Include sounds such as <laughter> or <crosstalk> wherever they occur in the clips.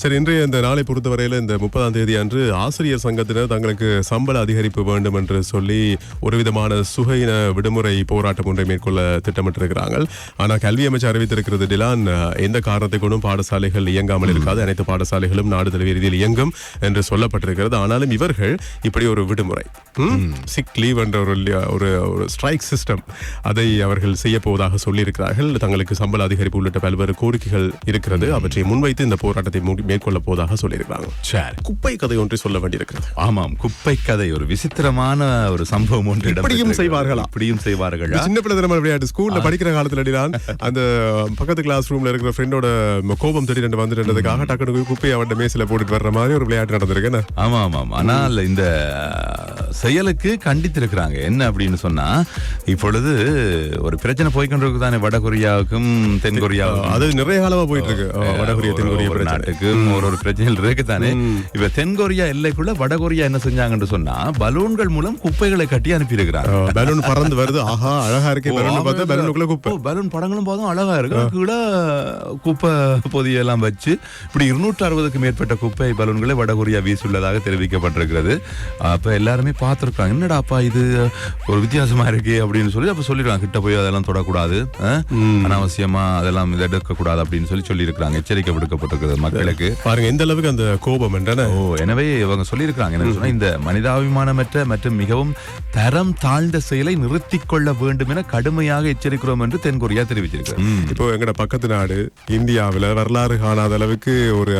சரி இன்றைய இந்த நாளை பொறுத்தவரையில் இந்த முப்பதாம் தேதி அன்று ஆசிரியர் சங்கத்தினர் தங்களுக்கு சம்பள அதிகரிப்பு வேண்டும் என்று சொல்லி ஒரு விதமான சுகையின விடுமுறை போராட்டம் ஒன்றை மேற்கொள்ள திட்டமிட்டிருக்கிறாங்க ஆனால் கல்வி அமைச்சர் அறிவித்திருக்கிறது டிலான் எந்த காரணத்தை கொண்டும் பாடசாலைகள் இயங்காமல் இருக்காது. அனைத்து பாடசாலைகளும் நாடு தழுவிய ரீதியில் இயங்கும் என்று சொல்லப்பட்டிருக்கிறது. ஆனாலும் இவர்கள் இப்படி ஒரு விடுமுறை சிக் லீவ் என்ற ஒரு ஒரு ஸ்ட்ரைக் சிஸ்டம் அதை அவர்கள் செய்ய போவதாக சொல்லியிருக்கிறார்கள். தங்களுக்கு சம்பள அதிகரிப்பு உள்ளிட்ட பல்வேறு கோரிக்கைகள் இருக்கிறது. அவற்றை முன்வைத்து இந்த போராட்டத்தை மூடி- மேற்கொள்ள போவதாக சொல்லியிருக்கிறாங்க. சரி. குப்பை கதை ஒன்றை சொல்ல வேண்டியிருக்கிறது. ஆமாம் குப்பை கதை ஒரு விசித்திரமான ஒரு சம்பவம் ஒன்று இப்படியும். செய்வார்களா? இப்படியும் செய்வார்களா? சின்ன பிள்ளை தினமா விளையாட்டு ஸ்கூல்ல படிக்கிற காலத்துல அடிதான் அந்த பக்கத்து கிளாஸ் ரூம்ல இருக்கிற ஃப்ரெண்டோட கோபம் திடீரென்று வந்துட்டதுக்காக டக்குனு போய் குப்பையை அவன் மேசில போட்டுட்டு வர்ற மாதிரி ஒரு விளையாட்டு நடந்திருக்கு? ஆமா ஆமாம். ஆனால் இந்த செயலுக்கு கண்டித்திருக்கிறாங்க. என்ன அப்படின்னு சொன்னா இப்பொழுது ஒரு பிரச்சனை போய்கொண்டிருக்கு தானே வட கொரியாவுக்கும் தென் கொரியாவுக்கும். அது நிறைய காலமா போயிட்டு இருக்கு வடகொரிய தென்கொரிய ஒரு பிரச்சனை. நாட்டுக்கு ஒரு ஒரு பிரச்சனைகள் இப்ப தென் கொரியா எல்லைக்குள்ள வட கொரியா என்ன செஞ்சாங்கன்னு சொன்னா பலூன்கள் மூலம் குப்பைகளை கட்டி அனுப்பி இருக்கிறாங்க பலூன் பறந்து வருது. ஆஹா அழகா இருக்கே பலூன் பார்த்தா பலூனுக்குள்ள குப்பை. பலூன் படங்களும் பார்த்தோம் அழகா இருக்கு. கீழே குப்பை பொதியெல்லாம் வச்சு இப்படி இருநூற்று அறுபதுக்கு மேற்பட்ட குப்பை பலூன்களை வடகொரியா வீசியுள்ளதாக தெரிவிக்கப்பட்டிருக்கிறது. அப்ப எல்லாருமே பார்த்திருக்காங்க. என்னடாப்பா இது? ஒரு வித்தியாசமா இருக்கு அப்படின்னு சொல்லி அப்ப சொல்லிருக்காங்க. கிட்ட போய் அதெல்லாம் தொடக்கூடாது. அனாவசியமா அதெல்லாம் இதை எடுக்க கூடாது அப்படின்னு சொல்லி சொல்லியிருக்காங்க எச்சரிக்கை விடுக்கப்பட்டிருக்கிறது மக்களுக்கு. பாருங்க எந்த அளவுக்கு அந்த கோபம் என்றன? ஓ எனவே இவங்க சொல்லியிருக்காங்க என்ன சொன்னா இந்த மனிதாபிமானமற்ற மற்றும் மிகவும் தரம் தாழ்ந்த செயலை நிறுத்திக் கொள்ள வேண்டும் என கடுமையாக எச்சரிக்கிறோம் என்று தென்கொரியா தெரிவிச்சிருக்கிறது இப்போ எங்கட பக்கத்து நாடு இந்தியாவுல வரலாறு காணாத அளவுக்கு ஒரு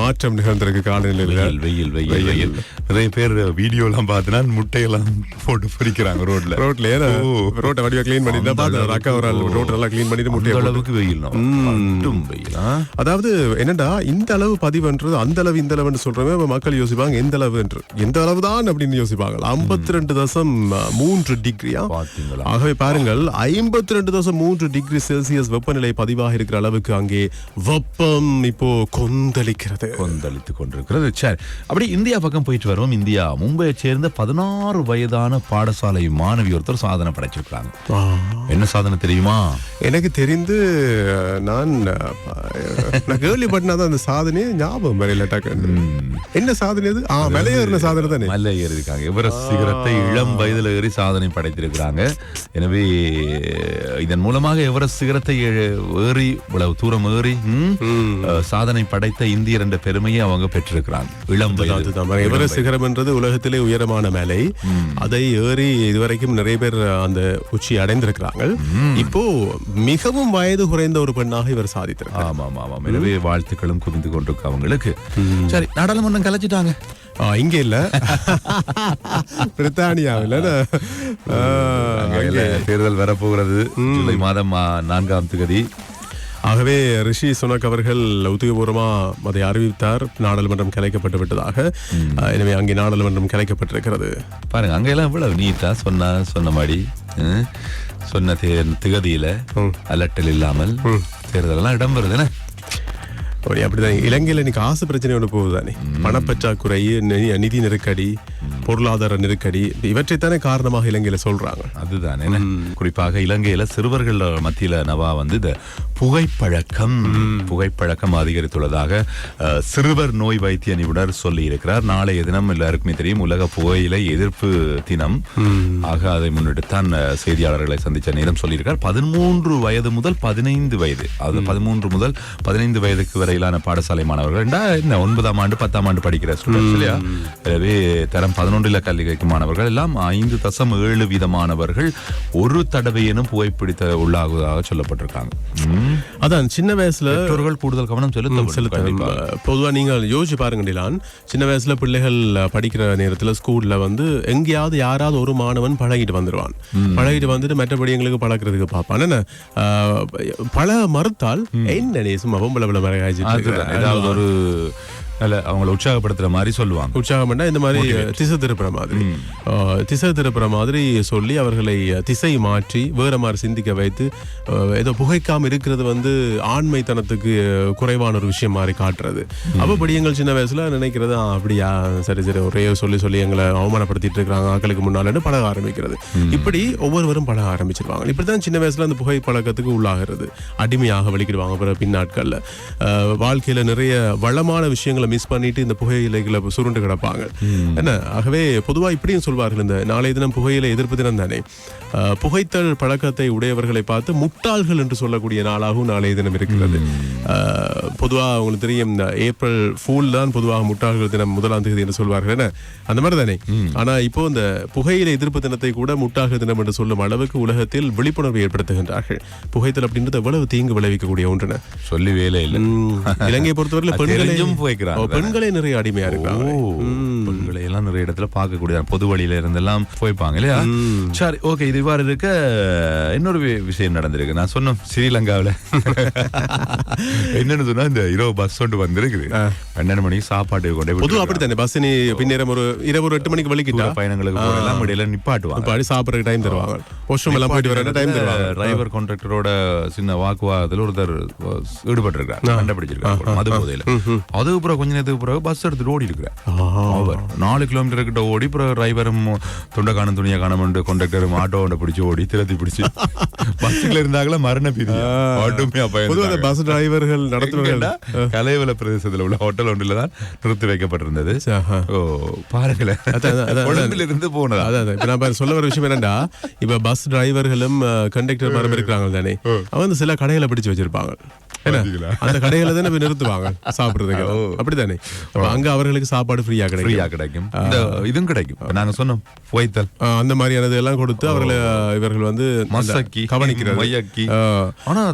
மாற்றம் நிகழ்ந்திருக்கு காலநிலையில. வெயில் வெயில் வெயில் நிறைய பேர் வீடியோ எல்லாம் பார்த்தினா முட்டையெல்லாம் போட்டு பொரிக்கிறாங்க ரோட்ல. ரோட்ல ஏன்னா ரோட்டை வடிவா கிளீன் பண்ணி தான் பார்த்தேன் அக்கா ஒரு ஆள் ரோட் எல்லாம் கிளீன் பண்ணிட்டு போட்டு- அளவுக்கு வெயில் வெயில்? அதாவது என்னடா இந்த அளவு பதிவுன்றது அந்த அளவு இந்த அளவுன்னு சொல்றவே இப்ப மக்கள் யோசிப்பாங்க எந்த அளவு என்று எந்த அளவு தான் அப்படின்னு யோசிப்பாங்க. ஐம்பத்தி ரெண்டு தசம் மூன்று டிகிரியா ஆகவே பாருங்கள் ஐம்பத்தி ரெண்டு தசம் மூன்று டிகிரி செல்சியஸ் வெப்பநிலை பதிவாக இருக்கிற அளவுக்கு அங்கே வெப்பம் இப்போ கொந்தளிக்கிறது. கொந்தளித்துக் கொண்டிருக்கிறது. சரி. அப்படி இந்தியா பக்கம் போயிட்டு வருவோம் இந்தியா மும்பையை சேர்ந்த பதினாறு வயதான பாடசாலை மாணவி ஒருத்தர் சாதனை படைச்சிருக்காங்க. என்ன சாதனை தெரியுமா? எனக்கு தெரிந்து நான் நான் கேள்விப்பட்டினா தான் அந்த சாதனையே ஞாபகம் வரையில டக்குன்னு என்ன சாதனை அது? ஆ விலையேறின சாதனை தானே? மலை ஏறி இருக்காங்க. எவரெஸ்ட் சிகரத்தை இளம் வயதில் ஏறி சாதனை படைத்திருக்கிறாங்க. எனவே இதன் மூலமாக எவரெஸ்ட் சிகரத்தை ஏறி இவ்வளவு தூரம் ஏறி சாதனை படைத்த இந்தியர் என்ற பெருமையை அவங்க பெற்றிருக்கிறாங்க. இளம் வயது. எவரெஸ்ட் சிகரம் என்றது உலகத்திலே உயரமான மேலை. அதை ஏறி இதுவரைக்கும் நிறைய பேர் அந்த உச்சி அடைந்திருக்கிறாங்க இப்போ மிகவும் வயது குறைந்த ஒரு பெண்ணாக இவர் சாதித்திருக்கிறார். ஆமாம் ஆமாம் எனவே வாழ்த்துக்களும் குவிந்து கொண்டிருக்கு அவங்களுக்கு. சரி நாடாளுமன்றம் கலைச்சிட்டாங்க. இங்க இல்ல. பிரித்தானியாவில். தேர்தல் வரப்போகிறது. ஜூலை மாதம் நான்காம் தேதி. ஆகவே ரிஷி சுனக் அவர்கள் உத்தியோகபூர்வமா அதை அறிவித்தார். நாடாளுமன்றம் கலைக்கப்பட்டு விட்டதாக. எனவே அங்கே நாடாளுமன்றம் கலைக்கப்பட்டிருக்கிறது. பாருங்க அங்கெல்லாம் இவ்வளவு நீட்டா சொன்ன சொன்ன மாதிரி சொன்ன திகதியில அலட்டல் இல்லாமல் தேர்தல் எல்லாம் இடம்பெறுது என்ன? அப்படி அப்படிதான். இலங்கையில இன்னைக்கு ஆசை பிரச்சனை ஒன்று போகுதானே பணப்பற்றாக்குறை நிதி நெருக்கடி பொருளாதார நெருக்கடி இவற்றைத்தானே காரணமாக இலங்கையில சொல்றாங்க. அதுதான். என்ன? குறிப்பாக இலங்கையில சிறுவர்கள் மத்தியில நவா வந்து இந்த புகைப்பழக்கம் புகைப்பழக்கம் அதிகரித்துள்ளதாக சிறுவர் நோய் வைத்திய நிபுணர் சொல்லி இருக்கிறார் நாளைய தினம் எல்லாருக்குமே தெரியும் உலக புகையிலை எதிர்ப்பு தினம். ஆக அதை முன்னிட்டுத்தான் அஹ், செய்தியாளர்களை சந்திச்ச நேரம் சொல்லியிருக்கார் பதிமூன்று வயது முதல் பதினைந்து வயது அது பதிமூன்று முதல் பதினைந்து வயதுக்கு வரையிலான பாடசாலை மாணவர்கள். என்ன ஒன்பதாம் ஆண்டு பத்தாம் ஆண்டு படிக்கிற ஸ்டூடெண்ட்ஸ் இல்லையா? எனவே தரம் பதினொன்றில் கல்வி கற்கும் மாணவர்கள். எல்லாம் ஐந்து தசம் ஏழு வீதமானவர்கள் ஒரு தடவையேனும் புகைப்பிடித்த உள்ளாகுவதாக சொல்லப்பட்டிருக்காங்க. அதான் சின்ன வயசுல பெற்றோர்கள் கூடுதல் கவனம் செலுத்த செலுத்த கண்டிப்பா. பொதுவா நீங்கள் யோசிச்சு பாருங்க சின்ன வயசுல பிள்ளைகள் படிக்கிற நேரத்துல ஸ்கூல்ல வந்து எங்கேயாவது யாராவது ஒரு மாணவன் பழகிட்டு வந்துருவான். பழகிட்டு வந்துட்டு மற்றபடி எங்களுக்கு பழக்கிறதுக்கு பார்ப்பான். என்ன? பழக மறுத்தால் என்ன சும்மா பொம்பளை பிள்ளை ஏதாவது ஒரு அல்ல அவங்கள உற்சாகப்படுத்துற மாதிரி சொல்லுவாங்க. உற்சாகம் பண்ணா இந்த மாதிரி திசை திருப்புற மாதிரி. திசை திருப்புற மாதிரி சொல்லி அவர்களை திசை மாற்றி வேற மாதிரி சிந்திக்க வைத்து ஏதோ புகைக்காம இருக்கிறது வந்து ஆண்மைத்தனத்துக்கு குறைவான ஒரு விஷயம் மாதிரி காட்டுறது. அப்ப படியங்கள் சின்ன வயசுல நினைக்கிறது "ஆ, அப்படியா சரி சரி ஒரே சொல்லி சொல்லி எங்களை அவமானப்படுத்திட்டு இருக்காங்க ஆக்களுக்கு முன்னால பழக ஆரம்பிக்கிறது. இப்படி ஒவ்வொருவரும் பழக ஆரம்பிச்சிருவாங்க. இப்படிதான் சின்ன வயசுல அந்த புகை பழக்கத்துக்கு உள்ளாகிறது. அடிமையாக வலிக்கிடுவாங்க பிறகு பின்னாட்கள்ல. வாழ்க்கையில நிறைய வளமான விஷயங்களை மிஸ் பண்ணிட்டு இந்த புகையிலைகளை சுருண்டு கிடப்பாங்க. என்ன? ஆகவே பொதுவா இப்படியும் சொல்வார்கள் இந்த நாளைய தினம் புகையிலை எதிர்ப்பு தினம் தானே. புகைத்தல் பழக்கத்தை உடையவர்களை பார்த்து முட்டாள்கள் என்று சொல்லக்கூடிய நாளாகவும் நாளைய தினம் இருக்கிறது. ஆஹ், பொதுவா உங்களுக்கு தெரியும் இந்த ஏப்ரல் ஃபூல் தான் பொதுவாக முட்டாள்கள் தினம் முதலாம் தேதி என்று சொல்வார்கள். என்ன? அந்த மாதிரி தானே. ஆனா இப்போ இந்த புகையிலை எதிர்ப்பு தினத்தை கூட முட்டாள்கள் தினம் என்று சொல்லும் அளவுக்கு உலகத்தில் விழிப்புணர்வு ஏற்படுத்துகின்றார்கள். புகைத்தல் அப்படின்றது எவ்வளவு தீங்கு விளைவிக்கக்கூடிய ஒன்றுன சொல்லி வேலை இல்லை இலங்கையை பொறுத்தவரையில அது பெண்களே ஓ, பெண்களே நிறைய அடிமையா இருக்காங்க ஓ, பெண்களை எல்லாம் நிறைய இடத்துல பார்க்கக்கூடிய பொது வழியில இருந்தெல்லாம் போய்ப்பாங்க இல்லையா? சரி ஓகே இது இவ்வாறு இருக்க இன்னொரு விஷயம் நடந்திருக்கு. நான் சொன்னோம் ஸ்ரீலங்காவுல. <laughs> என்னன்னு சொன்னா இந்த இரவு பஸ் ஒன்று வந்திருக்குது. பன்னெண்டு மணிக்கு சாப்பாடு கொண்டே பொதுவா விட்டுருக்காங்க. அப்படித்தானே? பஸ் நீ பின்னேரம் ஒரு இரவு ஒரு எட்டு மணிக்கு வலிக்கிட்டா? பயணங்களுக்கு போறதெல்லாம் இடையில நிப்பாட்டுவாங்க. பாடி சாப்பிட்றதுக்கு டைம் தருவாங்க. வாஷ்ரூம் எல்லாம் போயிட்டு வர டைம் தருவாங்க. டிரைவர் கான்ட்ராக்டரோட சின்ன வாக்குவாதத்தில் ஒருத்தர் கண்டுபிடிச்சிருக்காரு கண்டுபிடிச்சிருக்காரு மது போதையில. அதுக்கு பிறகு கொஞ்ச நேரத்துக்கு பிறகு பஸ் எடுத்துட்டு ஓடி இருக்கிறார் அவர் நாலு கிலோமீட்டர் கிட்ட ஓடி பிறகு டிரைவரும் துண்டை காணும் துணியை காணும் கண்டக்டரும் ஆட்டோ பிடிச்சு ஓடி திரத்தி பிடிச்சு பஸ்ல இருந்தாங்களா மரண பீதி. ஆட்டோமே பொதுவா அந்த பஸ் டிரைவர்கள் நடத்துறவர்கள் கலைவல பிரதேசத்துல உள்ள ஹோட்டல் ஒன்றில் தான் நிறுத்தி வைக்கப்பட்டிருந்தது. ஓ பாருங்களேன். இருந்து போனதா? அதான். இப்ப நான் சொல்ல வர விஷயம் என்னடா இப்ப பஸ் டிரைவர்களும் கண்டக்டர் மாதிரி இருக்கிறாங்க தானே அவங்க சில கடைகளை பிடிச்சு வச்சிருப்பாங்க? அந்த கடைகளை தானே போய் நிறுத்துவாங்க சாப்பிடுறதுக்கு? அப்படித்தானே? அப்ப அங்க அவர்களுக்கு சாப்பாடு ஃப்ரீயா கிடைக்கும். ஃப்ரீயா கிடைக்கும். இந்த இதுவும் கிடைக்கும். நாங்க சொன்னோம் புகைத்தல் அந்த மாதிரியானது எல்லாம் கொடுத்து அவர்களை இவர்கள் வந்து மசக்கி கவனிக்கிறது. மையக்கி ஆனா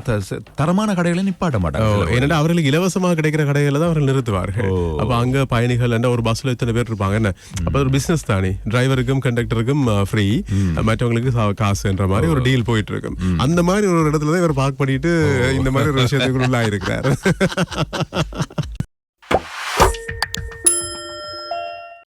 தரமான கடைகளை நிப்பாட்ட மாட்டாங்க ஏன்னா அவர்களுக்கு இலவசமாக கிடைக்கிற கடைகளை தான் அவர்கள் நிறுத்துவார்கள். அப்ப அங்க பயணிகள் என்ன ஒரு பஸ்ல இத்தனை பேர் இருப்பாங்க என்ன? அப்ப ஒரு பிசினஸ் தானே. டிரைவருக்கும் கண்டக்டருக்கும் ஃப்ரீ மற்றவங்களுக்கு காசுன்ற மாதிரி ஒரு டீல் போயிட்டு இருக்கும் அந்த மாதிரி ஒரு இடத்துல தான் இவர் பார்க் பண்ணிட்டு இந்த மாதிரி ஒரு விஷயத்துக்கு உள்ளாயிருக்கிறார் <laughs>